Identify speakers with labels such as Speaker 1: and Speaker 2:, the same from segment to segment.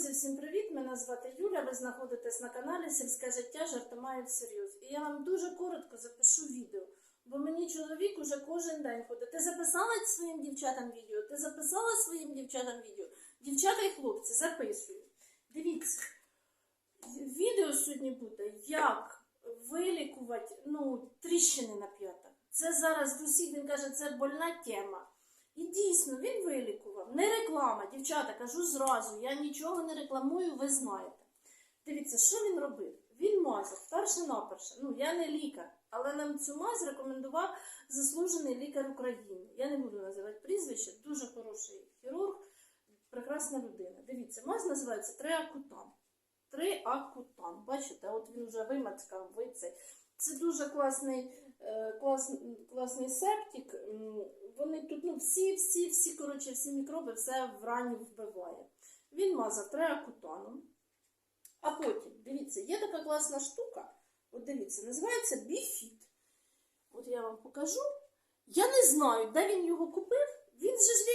Speaker 1: Друзі, всім привіт! Мене звати Юля. Ви знаходитесь на каналі Сільське життя жартомає всерйоз. І я вам дуже коротко запишу відео, бо мені чоловік уже кожен день ходить. Ти записала своїм дівчатам відео? Ти записала своїм дівчатам відео? Дівчата і хлопці, записую. Дивіться, відео сьогодні буде, як вилікувати ну, тріщини на п'ятах. Це зараз в усіх він каже, це больна тема. І дійсно він вилікував. Не реклама, дівчата, кажу зразу. Я нічого не рекламую, ви знаєте. Дивіться, що він робив? Він мазав перше наперше. Ну, я не лікар, але нам цю мазь рекомендував заслужений лікар України. Я не буду називати прізвище, дуже хороший хірург, прекрасна людина. Дивіться, мазь називається Триакутан. Триакутан. Бачите, от він вже вимацькав вицей. Це дуже класний, клас, класний септик. Вони тут ну, всі, всі, коротше, всі мікроби, все в рані вбиває. Він мазав треакутаном. А потім, дивіться, є така класна штука. От дивіться, називається біфіт. От я вам покажу. Я не знаю, де він його купив.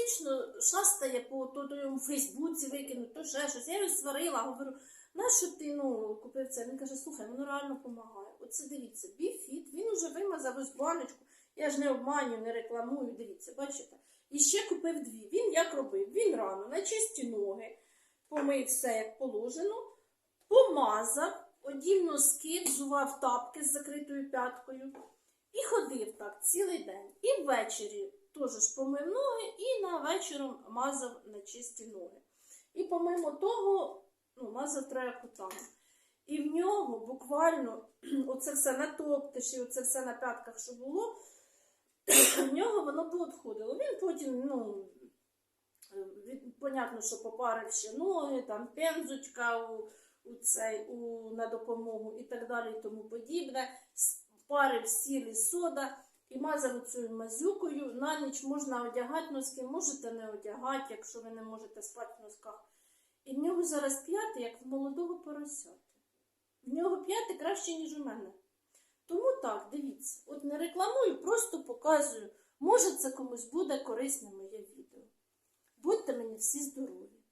Speaker 1: Ж шастає по то, то йому Фейсбуці викинуть, то ще щось. Я його сварила, говорю, нащо ти ну, купив це? Він каже, слухай, воно реально допомагає. Оце дивіться, біфіт, він уже вимазав ось баночку. Я ж не обманюю, не рекламую, дивіться, бачите? І ще купив дві. Він як робив? Він рано на чисті ноги, помив все як положено, помазав, одів носки, взував тапки з закритою п'яткою і ходив так цілий день. І ввечері теж ж помив ноги і на вечором мазав на чисті ноги. І помимо того, ну, мазав троякутами. І в нього буквально оце все натоптиш і оце все на п'ятках, що було, в нього воно б відходило. Він потім, ну, від, понятно, що попарив ще ноги, там пензочка у, у цей, у, на допомогу і так далі і тому подібне. Парив сіль сода і мазав цю мазюкою. На ніч можна одягати носки, можете не одягати, якщо ви не можете спати в носках. І в нього зараз п'яти, як в молодого поросяти. В нього п'яти краще, ніж у мене. Тому так, дивіться, от не рекламую, просто показую. Може, це комусь буде корисне моє відео. Будьте мені всі здорові!